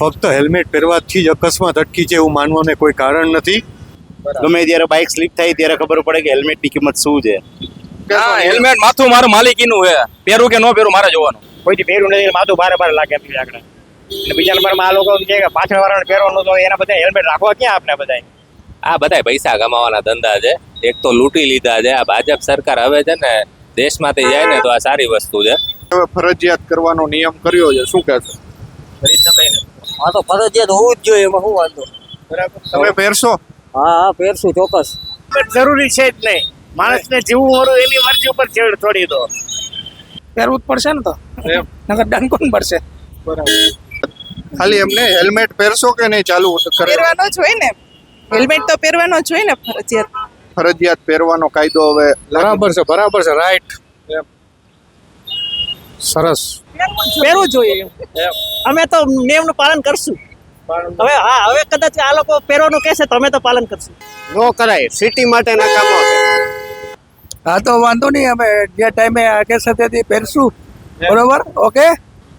ફક્ત હેલ્મેટ પહેરવાથી જ અકસ્માત અટકી છે એવું માનવાને કોઈ કારણ નથી. ગમે ત્યારે બાઇક સ્લીપ થાય ત્યારે ખબર પડે કે હેલ્મેટની કિંમત શું છે. હા હેલ્મેટ માથું મારું માલિકીનું હે પહેરું કે ન પહેરું મારે જોવાનું. કોઈથી પહેરું નથી માથું ભારે ભારે લાગે એમ આગળ. અને બીજા નંબરમાં આ લોકો છે કે પાછળ વાળાને પહેરવાનું તો એના બધા હેલ્મેટ રાખવા ક્યાં આપણે બધાય? આ બધા પૈસા કમાવાના ધંધા છે. એક તો લૂંટી લીધા છે. આ ભાજપ સરકાર હવે છે ને દેશમાંથી જાય ને તો આ સારી વસ્તુ છે. હવે ફરજિયાત કરવાનો નિયમ કર્યો છે. શું કહેશો? હા તો ફરજિયાત હોવું જ જોઈએ એમાં શું વાંધો? તમે પહેરશો? હા હા પહેરશું ચોક્કસ. જરૂરી છે જ નહીં. માણસને જીવવું મરવું એની મરજી ઉપર છેડ છોડી દો. પહેરવું જ પડશે ને તો. નગર દંડ કોણ પડશે. ખાલી એમને હેલ્મેટ પહેરશો કે નહીં ચાલુ પહેરવાનો જ હોય ને. હેલ્મેટ તો પહેરવાનો જ હોય ને ફરજિયાત. ફરજિયાત પહેરવાનો કાયદો હવે બરાબર છે બરાબર છે રાઈટ. સરસ. પહેરવું જોઈએ. અમે તો નિયમનું પાલન કરશું. હવે હા હવે કદાચ આ લોકો પહેરવાનું કહેશે તો અમે તો પાલન કરશું. નો કરાય સિટી માટે કામો હા તો વાંધો નહીં અમે જે ટાઈમે કહેશે તેથી પહેરશું. બરોબર? ઓકે?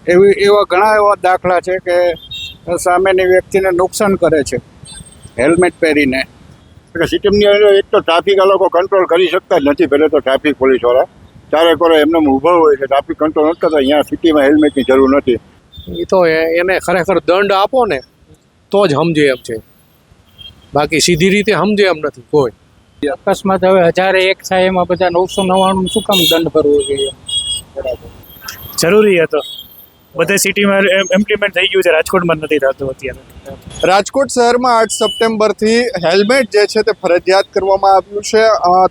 એવી એવા ઘણા એવા દાખલા છે કે સામેની વ્યક્તિને નુકસાન કરે છે હેલ્મેટ પહેરીને. સિસ્ટમની અંદર એક તો ટ્રાફિક આ લોકો કંટ્રોલ કરી શકતા જ નથી પહેલે તો ટ્રાફિક પોલીસવાળા ચારે કોરે એમને ઊભા હોય છે ટ્રાફિક કંટ્રોલ નથી કરતા અહીંયા સિટીમાં હેલ્મેટની જરૂર નથી. એ તો એ- એને ખરેખર દંડ આપો ને તો જ સમજે એમ છે. બાકી સીધી રીતે સમજે એમ નથી કોઈ. અકસ્માત હવે હજારે એક થાય એમાં બધા નવસો નવ્વાણું શું કામ દંડ ભરવો જોઈએ? જરૂરી હતો. બધે સિટીમાં ઇમ્પ્લિમેન્ટ થઈ ગયું છે. રાજકોટમાં નથી થતું અત્યારે. રાજકોટ શહેરમાં આઠ સપ્ટેમ્બરથી હેલ્મેટ જે છે તે ફરજિયાત કરવામાં આવ્યું છે.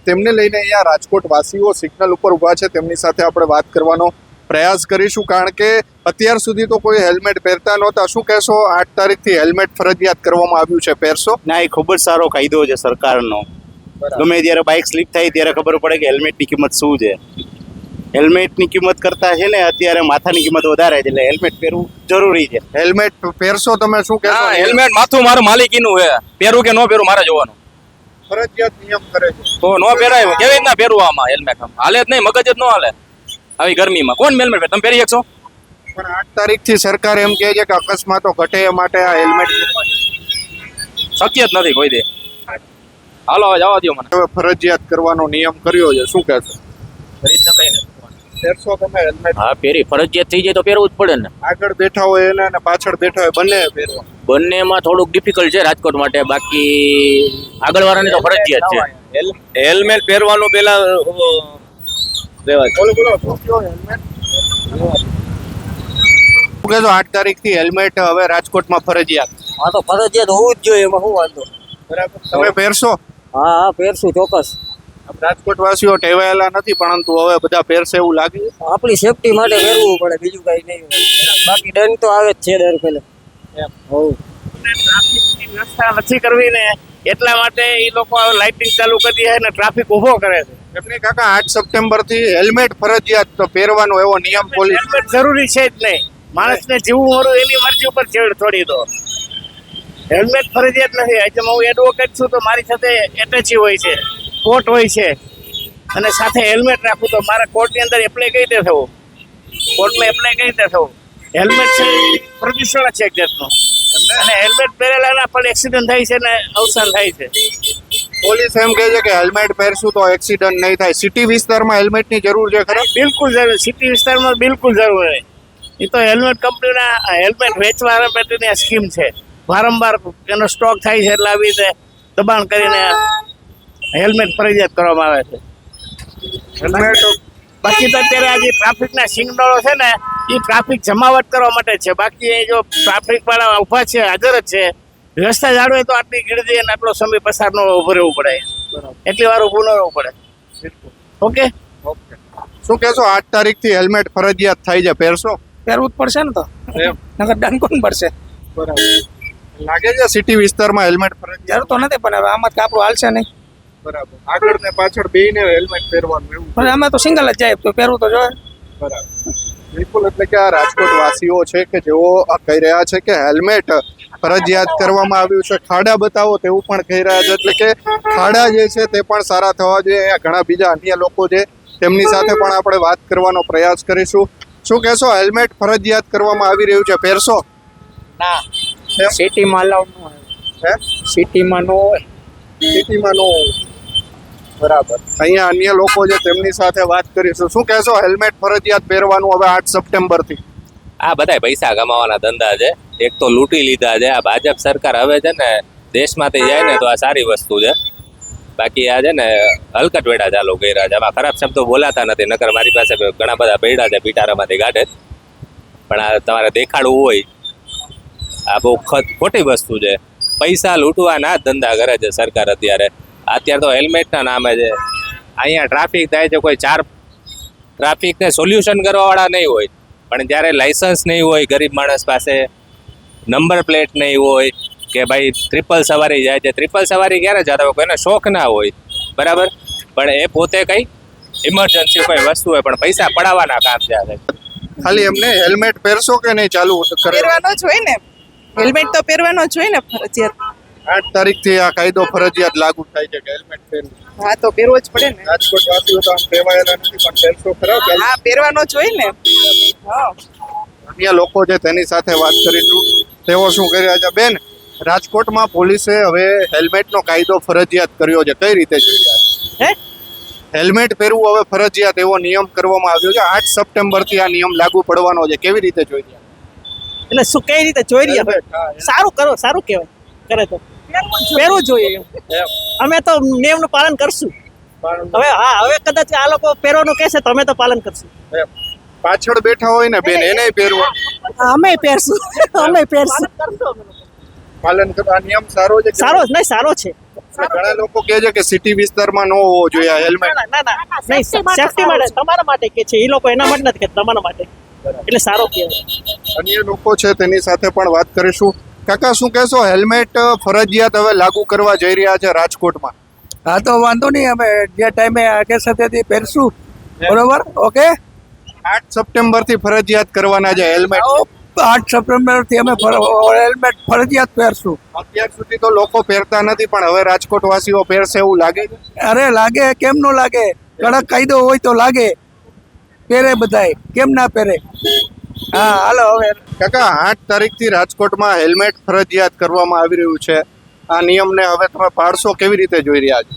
તેમને લઈને અહીંયા રાજકોટ વાસીઓ સિગ્નલ ઉપર ઊભા છે. તેમની સાથે આપણે વાત કરવાનો પ્રયાસ કરીશું કારણ કે અત્યાર સુધી તો કોઈ હેલ્મેટ પહેરતા નહોતા. શું કહેશો? આઠ તારીખથી હેલ્મેટ ફરજિયાત કરવામાં આવ્યું છે. પહેરશો? ના એ ખૂબ જ સારો કાયદો છે સરકારનો. ગમે ત્યારે બાઇક સ્લીપ થાય ત્યારે ખબર પડે કે હેલ્મેટની કિંમત શું છે. હેલ્મેટની કિંમત કરતા છે ને અત્યારે માથાની કિંમત વધારે છે એટલે હેલ્મેટ પહેરવું જરૂરી છે. હેલ્મેટ પહેરશો તમે? શું કહેશો? હા હેલ્મેટ માથું મારું માલિકીનું હે પહેરું કે ન પહેરું મારે જોવાનું. ફરજિયાત નિયમ કરે છે. તો ન પહેરાય કેવી રીતના પહેરવું આમાં હેલ્મેટ હાલે જ નહીં મગજ જ ન હાલે. આવી ગરમીમાં. કોણ હેલ્મેટ પહેરે તમે પહેરી શકશો? પણ આઠ તારીખથી સરકાર એમ કહે છે કે અકસ્માતો ઘટે એ માટે આ હેલ્મેટ શક્ય જ નથી કોઈ દે. હાલો હવે જવા દો મને. હવે ફરજિયાત કરવાનો નિયમ કર્યો છે. શું કહેશો પહેરશો તમે હેલ્મેટ. હા પહેરી. ફરજિયાત થઈ જાય તો પહેરવું જ પડે ને. આગળ બેઠા હોય એને અને પાછળ બેઠા હોય બંને પહેરવા બંનેમાં થોડુંક ડિફિકલ્ટ છે રાજકોટ માટે. બાકી આગળ વાળાને તો ફરજિયાત છે. હેલ્મેટ પહેરવાનું પેલા બોલો બોલો. શું કયો હેલ્મેટ આઠ હવે રાજકોટમાં ફરજિયાત? હા તો ફરજિયાત હોવું જ જોઈએ એમાં શું વાંધો? બરાબર. તમે પહેરશો હા હા પહેરશું ચોક્કસ. રાજકોટ વાસીઓ ટેવાયેલા નથી પરંતુ હવે બધા પહેરશે એવું લાગે આપણી સેફટી માટે પહેરવું પડે બીજું કઈ નહીં બાકી ડન તો આવે જ છે દર પેલે વ્યવસ્થા નથી કરવી ને એટલા માટે એ લોકો લાઇટિંગ ચાલુ કરી છે અને ટ્રાફિક ઊભો કરે છે. એમને કાકા આઠ સપ્ટેમ્બરથી હેલ્મેટ ફરજિયાત તો પહેરવાનો એવો નિયમ પોલીસ હેલ્મેટ જરૂરી છે જ નહીં. માણસને જીવવું મરવું એની મરજી ઉપર છેડ છોડી દો. હેલ્મેટ ફરજિયાત નથી. આજે હું એડવોકેટ છું તો મારી સાથે એટેચી હોય છે. કોર્ટ હોય છે. અને સાથે હેલ્મેટ રાખું તો મારા કોર્ટની અંદર એપ્લાય કઈ રીતે થવું? કોર્ટમાં એપ્લાય કઈ રીતે થવું? હેલ્મેટ છે પ્રદૂષણ છે એક જાતનું. અને હેલ્મેટ પહેરેલાના પણ એક્સિડન્ટ થાય છે ને અવસાન થાય છે. પોલીસ એમ કહે છે કે હેલ્મેટ પહેરશું તો એક્સિડન્ટ નહીં થાય. સિટી વિસ્તારમાં હેલ્મેટની જરૂર છે ખરા? બિલકુલ જરૂર. સિટી વિસ્તારમાં બિલકુલ જરૂર નહીં એ તો હેલ્મેટ કંપનીના હેલ્મેટ વેચવા માટેની આ સ્કીમ છે. વારંવાર એનો સ્ટોક થાય છે એટલે આવી રીતે દબાણ કરીને હેલ્મેટ ફરજિયાત કરવામાં આવે છે. હેલ્મેટ બાકી તો અત્યારે આજે ટ્રાફિકના સિગ્નલો છે ને એ ટ્રાફિક જમાવટ કરવા માટે છે. બાકી એ જો ટ્રાફિક વાળા ઊભા છે હાજર જ છે. વ્યવસ્થા જાળવે તો આટલી ગીરદી અને આટલો સમય પસાર ન ઊભો રહેવું પડે. એટલી વાર ઊભું ન રહેવું પડે. ઓકે? શું કહેશો આઠ તારીખથી હેલ્મેટ ફરજિયાત થાય છે પહેરશો? પહેરવું જ પડશે ને તો. નગર દંડ કોણ પડશે લાગે છે સિટી વિસ્તારમાં હેલ્મેટ ફરજિયાત જરૂર તો નથી પણ હવે આમાં કાપડું હાલશે નહીં. બરાબર. આગળ ને પાછળ બેયને હેલ્મેટ પહેરવાનું એવું. પણ અમે તો સિંગલ જ જાય તો પહેરવું તો જોઈએ. બરાબર. બિલકુલ એટલે કે આ રાજકોટ વાસીઓ છે કે જેઓ આ કહી રહ્યા છે કે હેલ્મેટ ફરજિયાત કરવામાં આવ્યું છે ખાડા બતાવો તેવું પણ કહી રહ્યા છે. એટલે કે ખાડા જે છે તે પણ સારા થવા જોઈએ. અહીંયા ઘણા બીજા અન્ય લોકો છે તેમની સાથે પણ આપણે વાત કરવાનો પ્રયાસ કરીશું. શું કહેશો હેલ્મેટ ફરજિયાત કરવામાં આવી રહ્યું છે? પહેરશો? ના. સિટીમાં લાવવાનું હે? સિટીમાં નો સિટીમાં નો બરાબર. અહીંયા અન્ય લોકો છે તેમની સાથે વાત કરીશું શું કહેશો? હેલ્મેટ ફરજિયાત પહેરવાનું હવે આઠ સપ્ટેમ્બરથી આ બધા પૈસા કમાવાના ધંધા છે. એક તો લૂંટી લીધા છે. આ ભાજપ સરકાર હવે છે ને દેશમાંથી જાય ને તો આ સારી વસ્તુ છે. બાકી આ છે ને હલકટ વેડા ચાલુ કર્યા છે. આમાં ખરાબ શબ્દો બોલાતા નથી. નકર મારી પાસે ઘણા બધા પૈડા છે પીટારામાંથી ગાઢે. જ. પણ આ તમારે દેખાડવું હોય આ બહુ ખોટી વસ્તુ છે. પૈસા લૂંટવાના જ ધંધા કરે છે સરકાર અત્યારે. અત્યારે તો હેલ્મેટના નામે છે. અહીંયા ટ્રાફિક થાય છે કોઈ ચાર ટ્રાફિકને સોલ્યુશન કરવાવાળા નહીં હોય. પણ જ્યારે લાઇસન્સ નહીં હોય ગરીબ માણસ પાસે નંબર પ્લેટ નહીં હોય કે ભાઈ ટ્રિપલ સવારી જાય છે ટ્રિપલ સવારી ક્યારે જતા હોય? કોઈને શોખ ના હોય. બરાબર? પણ એ પોતે કંઈ ઇમરજન્સી કોઈ વસ્તુ હોય પણ પૈસા પડાવવાના કામ છે ખાલી એમને હેલ્મેટ પહેરશો કે નહીં ચાલુ પહેરવાનો જ હોય ને. હેલ્મેટ તો પહેરવાનો જ હોય ને ફરજિયાત. આઠ તારીખથી આ કાયદો ફરજિયાત લાગુ થાય છે કે હેલ્મેટ પહેરવું. હા તો પહેરવો જ પડે ને. રાજકોટ વાસીઓ તો આમ ટેવાયેલા નથી પણ પહેરશો ખરા હા પહેરવાનો જ હોય ને. હા. અન્ય લોકો છે તેની સાથે વાત કરીશું તેઓ શું કરી રહ્યા છે? બેન રાજકોટમાં પોલીસે હવે હેલ્મેટનો કાયદો ફરજિયાત કર્યો છે. કઈ રીતે જોઈએ? હે? હેલ્મેટ પહેરવું હવે ફરજિયાત એવો નિયમ કરવામાં આવ્યો છે. આઠ સપ્ટેમ્બરથી આ નિયમ લાગુ પડવાનો છે. કેવી રીતે જોઈ રહ્યા એટલે શું કઈ રીતે જોઈ રહ્યા? સારું કરો સારું કહેવાય. કરે તો. પહેરવું જોઈએ. અમે તો નિયમનું પાલન કરશું. હવે હા હવે કદાચ આ લોકો પહેરવાનું કહેશે તો અમે તો પાલન કરશું. પાછળ બેઠા હોય ને બેન એને પહેરવું. અમે પહેરશું. અમે પહેરશું. પાલન કરવા નિયમ સારો છે સારો નહીં? સારો છે. ઘણા લોકો કહે છે કે સિટી વિસ્તારમાં ન હોવો જોઈએ હેલ્મેટ ના ના ના નહીં સેફટી માટે તમારા માટે કે છે. એ લોકો એના માટે નથી કે તમારા માટે. એટલે સારો કહેવાય. અન્ય લોકો છે તેની સાથે પણ વાત કરીશું. કાકા શું કહેશો? હેલ્મેટ ફરજિયાત હવે લાગુ કરવા જઈ રહ્યા છે રાજકોટમાં. હા તો વાંધો નહીં. અમે જે ટાઈમે કે સાથેથી પહેરશું. બરોબર? ઓકે? આઠ સપ્ટેમ્બરથી ફરજિયાત કરવાના છે હેલ્મેટ. આઠ સપ્ટેમ્બરથી અમે હેલ્મેટ ફરજિયાત પહેરશું. અત્યાર સુધી તો લોકો પહેરતા નથી પણ હવે રાજકોટ વાસીઓ પહેરશે એવું લાગે અરે લાગે. કેમ નો લાગે? કડક કાયદો હોય તો લાગે. પહેરે બધાય કેમ ના પહેરે? હા હાલો હવે. કાકા આઠ તારીખથી રાજકોટમાં હેલ્મેટ ફરજિયાત કરવામાં આવી રહ્યું છે. આ નિયમને હવે તમે પાડશો કેવી રીતે જોઈ રહ્યા છો?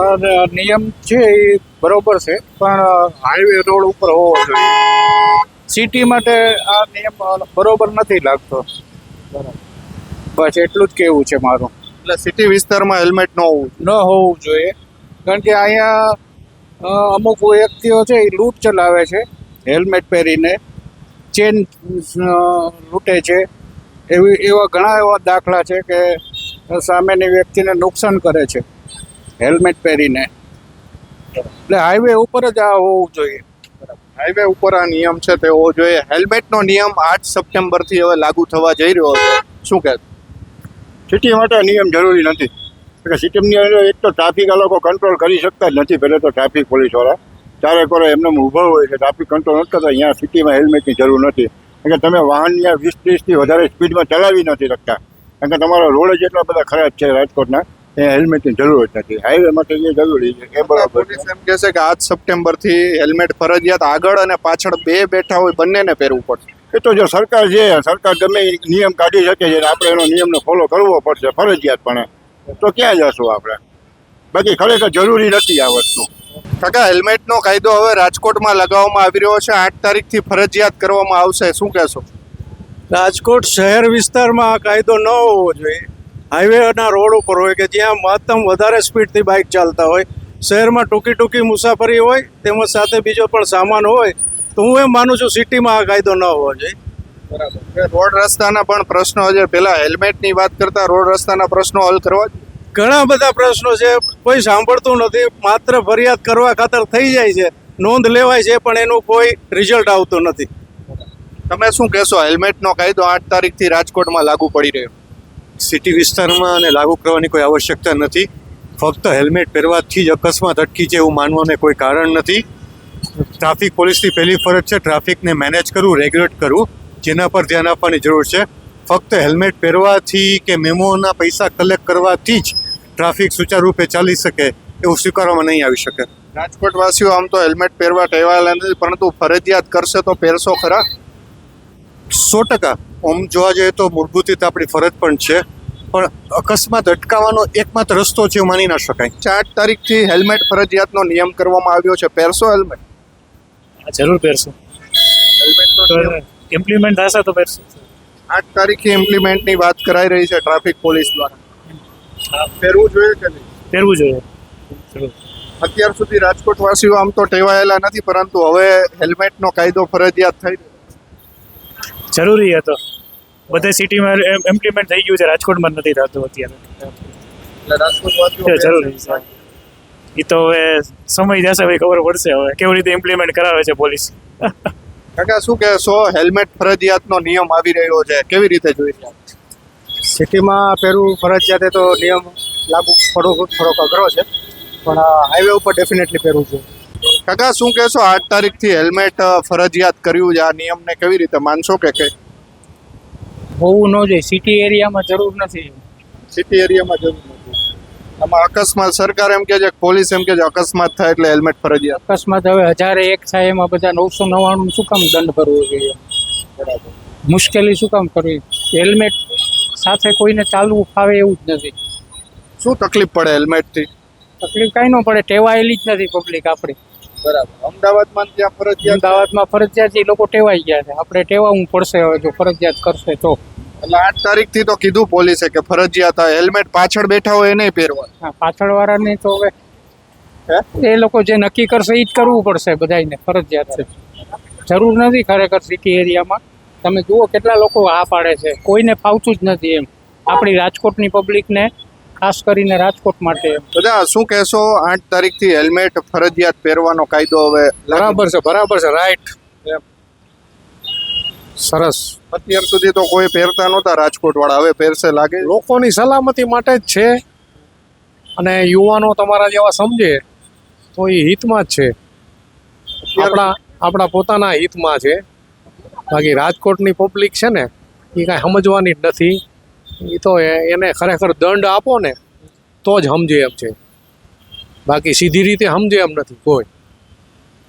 અને નિયમ છે એ બરોબર છે પણ હાઈવે રોડ ઉપર હોવો જોઈએ. સિટી માટે આ નિયમ બરોબર નથી લાગતો. બસ એટલું જ કહેવું છે મારું. એટલે સિટી વિસ્તારમાં હેલ્મેટ ન હોવું ન હોવું જોઈએ કારણ કે અહીંયા અમુક વ્યક્તિઓ છે એ લૂંટ ચલાવે છે હેલ્મેટ પહેરીને. ચેન લૂંટે છે. એવી એવા ઘણા એવા દાખલા છે કે સામેની વ્યક્તિને નુકસાન કરે છે હેલ્મેટ પહેરીને. એટલે હાઈવે ઉપર જ આ હોવું જોઈએ. હાઈવે ઉપર આ નિયમ છે તે હોવો જોઈએ. હેલ્મેટનો નિયમ આઠ સપ્ટેમ્બરથી હવે લાગુ થવા જઈ રહ્યો છે. શું કહે? સિટી માટે નિયમ જરૂરી નથી. એટલે સિટીની અંદર એક તો ટ્રાફિક આ લોકો કંટ્રોલ કરી શકતા જ નથી. પહેલાં તો ટ્રાફિક પોલીસવાળા ચારે કરો એમને ઊભો હોય છે ટ્રાફિક કંટ્રોલ નથી કરતા. અહીંયા સિટીમાં હેલ્મેટની જરૂર નથી. કારણ કે તમે વાહન ત્યાં વીસ ત્રીસથી વધારે સ્પીડમાં ચલાવી નથી શકતા. કારણ કે તમારો રોડ જ એટલા બધા ખરાબ છે રાજકોટના એ હેલ્મેટની જરૂર જ નથી. હાઈવે માટે જે જરૂરી છે એ બરાબર એમ કહે છે કે આઠ સપ્ટેમ્બરથી હેલ્મેટ ફરજિયાત આગળ અને પાછળ બે બેઠા હોય બંનેને પહેરવું પડશે. એ તો જો સરકાર છે સરકાર ગમે નિયમ કાઢી શકે છે આપણે એનો નિયમને ફોલો કરવો પડશે ફરજિયાતપણે. તો ક્યાં જશું આપણે? બાકી ખરેખર જરૂરી નથી આ વસ્તુ. કાકા હેલ્મેટનો કાયદો હવે રાજકોટમાં લગાવવામાં આવી રહ્યો છે. આઠ તારીખથી ફરજિયાત કરવામાં આવશે. શું કહેશો? રાજકોટ શહેર વિસ્તારમાં આ કાયદો ન હોવો જોઈએ. હાઈવેના રોડ ઉપર હોય કે જ્યાં મહત્તમ વધારે સ્પીડથી બાઇક ચાલતા હોય શહેરમાં ટૂંકી ટૂંકી મુસાફરી હોય તેમજ સાથે બીજો પણ સામાન હોય તો હું એમ માનું છું સિટીમાં આ કાયદો ન હોવો જોઈએ. બરાબર. રોડ રસ્તાના પણ પ્રશ્નો છે. પેલા હેલ્મેટની વાત કરતા રોડ રસ્તાના પ્રશ્નો હલ કરવા. ઘણા બધા પ્રશ્નો છે કોઈ સાંભળતું નથી માત્ર ફરિયાદ કરવા ખાતર થઈ જાય છે નોંધ લેવાય છે પણ એનું કોઈ રિઝલ્ટ આવતું નથી. તમે શું કહેશો હેલ્મેટનો કાયદો આઠ તારીખથી રાજકોટમાં લાગુ પડી રહ્યો? સિટી વિસ્તારમાં અને લાગુ કરવાની કોઈ આવશ્યકતા નથી. ફક્ત હેલ્મેટ પહેરવાથી જ અકસ્માત અટકી છે એવું માનવાને કોઈ કારણ નથી. ટ્રાફિક પોલીસની પહેલી ફરજ છે ટ્રાફિકને મેનેજ કરવું રેગ્યુલેટ કરવું જેના પર ધ્યાન આપવાની જરૂર છે. ફક્ત હેલ્મેટ પહેરવાથી કે મેમોના પૈસા કલેક્ટ કરવાથી જ ટ્રાફિક સુચારુરૂપે ચાલી શકે એવું સ્વીકારવામાં નહીં આવી શકે. રાજકોટ વાસીઓ આમ તો હેલ્મેટ પહેરવા ટેવાયેલા નથી પરંતુ ફરજિયાત કરશે તો પહેરશો ખરા? સો ટકા. આમ જોવા જઈએ તો મૂળભૂત રીતે આપણી ફરજ પણ છે પણ અકસ્માત અટકાવવાનો એકમાત્ર રસ્તો છે માની ના શકાય. ચાર તારીખથી હેલ્મેટ ફરજિયાતનો નિયમ કરવામાં આવ્યો છે. પહેરશો હેલ્મેટ? જરૂર પહેરશું. ઇમ્પ્લિમેન્ટ થશે તો પહેરશો. આઠ તારીખે ઇમ્પ્લિમેન્ટની વાત કરાઈ રહી છે ટ્રાફિક પોલીસ દ્વારા. પહેરવું જોઈએ કે નહીં? પહેરવું જોઈએ. અત્યાર સુધી રાજકોટ વાસીઓ આમ તો ટેવાયેલા નથી પરંતુ હવે હેલ્મેટનો કાયદો ફરજિયાત થઈ રહ્યો જરૂરી હતો બધે સિટીમાં ઇમ્પ્લિમેન્ટ થઈ ગયું છે રાજકોટમાં નથી થતું અત્યારે. રાજકોટ વાસીઓ જરૂરી છે. એ તો હવે સમય જશે ભાઈ ખબર પડશે હવે. કેવી રીતે ઇમ્પ્લિમેન્ટ કરાવે છે પોલીસ? કાકા શું કે સો હેલ્મેટ ફરજિયાતનો નિયમ આવી રહ્યો છે? કેવી રીતે જોઈ છે? સિટીમાં પહેરવું ફરજિયાત તો નિયમ લાગુ થોડો થોડોક અઘરો છે પણ હાઈવે ઉપર ડેફિનેટલી પહેરવું જોઈએ. કાકા શું કહેશો? આઠ તારીખથી હેલ્મેટ ફરજિયાત કર્યું છે. આ નિયમને કેવી રીતે માનશો કે કે હોવું ન જોઈએ. સિટી એરિયામાં જરૂર નથી. સિટી એરિયામાં જરૂર નથી. આમાં અકસ્માત સરકાર એમ કે છે કે પોલીસ એમ કે છે અકસ્માત થાય એટલે હેલ્મેટ ફરજિયાત. અકસ્માત હવે હજારે એક થાય એમાં બધા નવસો નવ્વાણું શું કામ દંડ ભરવો જોઈએ? મુશ્કેલી શું કામ કરવી? હેલ્મેટ સાથે કોઈને ચાલવું ફાવે એવું જ નથી. શું તકલીફ પડે હેલ્મેટથી? તકલીફ કાંઈ ન પડે ટેવાયેલી જ નથી પબ્લિક આપણી. બરાબર. અમદાવાદમાં ત્યાં ફરજિયાત અમદાવાદમાં ફરજિયાત એ લોકો ટેવાઈ ગયા છે. આપણે ટેવાવું પડશે હવે જો ફરજિયાત કરશે તો. એટલે આઠ તારીખથી તો કીધું પોલીસે કે ફરજિયાત હેલ્મેટ પાછળ બેઠા હોય એ નહીં પહેરવા હા પાછળવાળાને તો હવે એ લોકો જે નક્કી કરશે એ જ કરવું પડશે બધાને ફરજિયાત છે. જરૂર નથી ખરેખર સિટી એરિયામાં તમે જુઓ કેટલા લોકો આ પાડે છે. કોઈને ફાવતું જ નથી એમ. આપણી રાજકોટની પબ્લિકને ખાસ કરીને રાજકોટ માટે. બધા શું કહેશો આઠ તારીખથી હેલ્મેટ ફરજિયાત પહેરવાનો કાયદો હવે બરાબર છે બરાબર છે રાઈટ સરસ. અત્યાર સુધી તો કોઈ પહેરતા નહોતા રાજકોટ વાળા હવે પહેરશે લાગે. લોકોની સલામતી માટે જ છે. અને યુવાનો તમારા જેવા સમજે તો એ હિતમાં જ છે. આપણા આપણા પોતાના હિતમાં છે. બાકી રાજકોટની પબ્લિક છે ને એ કાંઈ સમજવાની જ નથી. એ તો એને ખરેખર દંડ આપો ને તો જ સમજે એમ છે. બાકી સીધી રીતે સમજે એમ નથી કોઈ.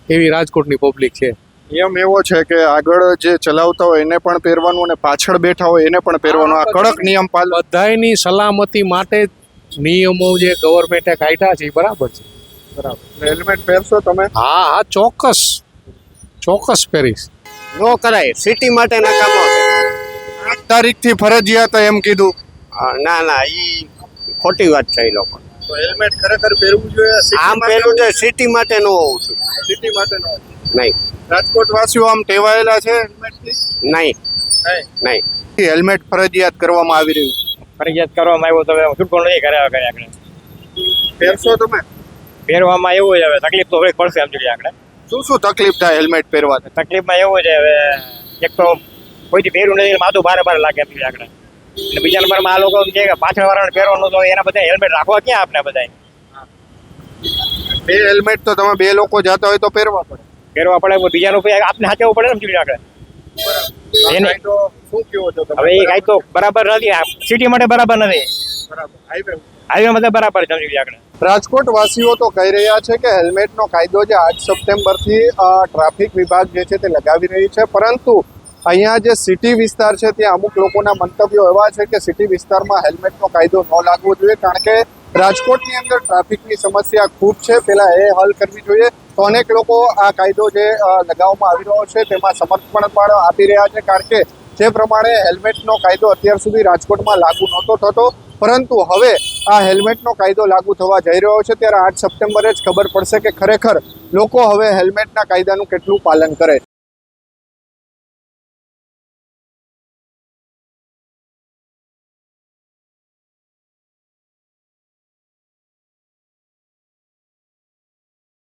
એવી રાજકોટની પબ્લિક છે. નિયમ એવો છે કે આગળ જે ચલાવતા હોય એને પણ પહેરવાનું અને પાછળ બેઠા હોય એને પણ પહેરવાનું. આ કડક નિયમ પાલ બધાની સલામતી માટે નિયમો જે ગવર્મેન્ટે કાઢ્યા છે એ બરાબર છે. બરાબર. હેલ્મેટ પહેરશો તમે? હા હા ચોક્કસ. ચોક્કસ પહેરીશ. નો કરાય. સિટી માટેના કામો આઠ તારીખથી ફરજિયાત એમ કીધું. ના ના ઈ ખોટી વાત છે એ લોકો. તો હેલ્મેટ ખરેખર પહેરવું જોઈએ આમ પહેરવું છે સિટી માટે નો હોવું જોઈએ. સિટી માટે નો નહીં. રાજકોટ વાસીઓ આમ ટેવાયેલા છે હેલ્મેટથી? નહીં. નહીં? નહીં. હેલ્મેટ ફરજિયાત કરવામાં આવી રહ્યું ફરજિયાત કરવામાં આવ્યો તો હવે છૂટકો નહીં કર્યા કર્યા આપણે પહેરશો તમે? પહેરવામાં એવું જ હવે તકલીફ તો હવે પડશે આમ જોઈએ આપણે શું શું તકલીફ થાય હેલ્મેટ પહેરવાથી? તકલીફમાં એવું છે હવે એક તો કોઈથી પહેર્યું નથી માથું ભારે ભારે લાગે એમ આગળ. આપણે અને બીજા નંબરમાં આ લોકો કે પાછળ વાળાને પહેરવાનું તો એના બધા હેલ્મેટ રાખવા ક્યાં આપણે બધા બે હેલ્મેટ તો તમે બે લોકો જતા હોય તો પહેરવા પડે. પહેરવા પડે બીજા બીજાનું આપને આપણે સાચવવું પડે ને જોઈએ આગળ? એને- શું કેવો છો તમે? હવે એ કાંઈ તો બરાબર નથી સિટી માટે બરાબર નથી. બરાબર. હાઈવે હાઈવે બધા બરાબર છે આપણે રાજકોટ વાસીઓ તો કહી રહ્યા છે કે હેલ્મેટનો કાયદો જે આઠ સપ્ટેમ્બરથી ટ્રાફિક વિભાગ જે છે તે લગાવી રહી છે. પરંતુ અહીંયા જે સિટી વિસ્તાર છે, ત્યાં અમુક લોકોના મંતવ્યો એવા છે કે સિટી વિસ્તારમાં હેલ્મેટનો કાયદો ન લાગવો જોઈએ, કારણ કે રાજકોટની અંદર ટ્રાફિકની સમસ્યા ખૂબ છે. પહેલાં એ હલ કરવી જોઈએ. તો અનેક લોકો આ કાયદો જે લગાવવામાં આવી રહ્યો છે, તેમાં સમર્થન પણ આપી રહ્યા છે, કારણ કે જે પ્રમાણે હેલ્મેટનો કાયદો અત્યાર સુધી રાજકોટમાં લાગુ નહોતો થતો, પરંતુ હવે આ હેલ્મેટનો કાયદો લાગુ થવા જઈ રહ્યો છે. ત્યારે આઠ સપ્ટેમ્બરે જ ખબર પડશે કે ખરેખર લોકો હવે હેલ્મેટના કાયદાનું કેટલું પાલન કરે.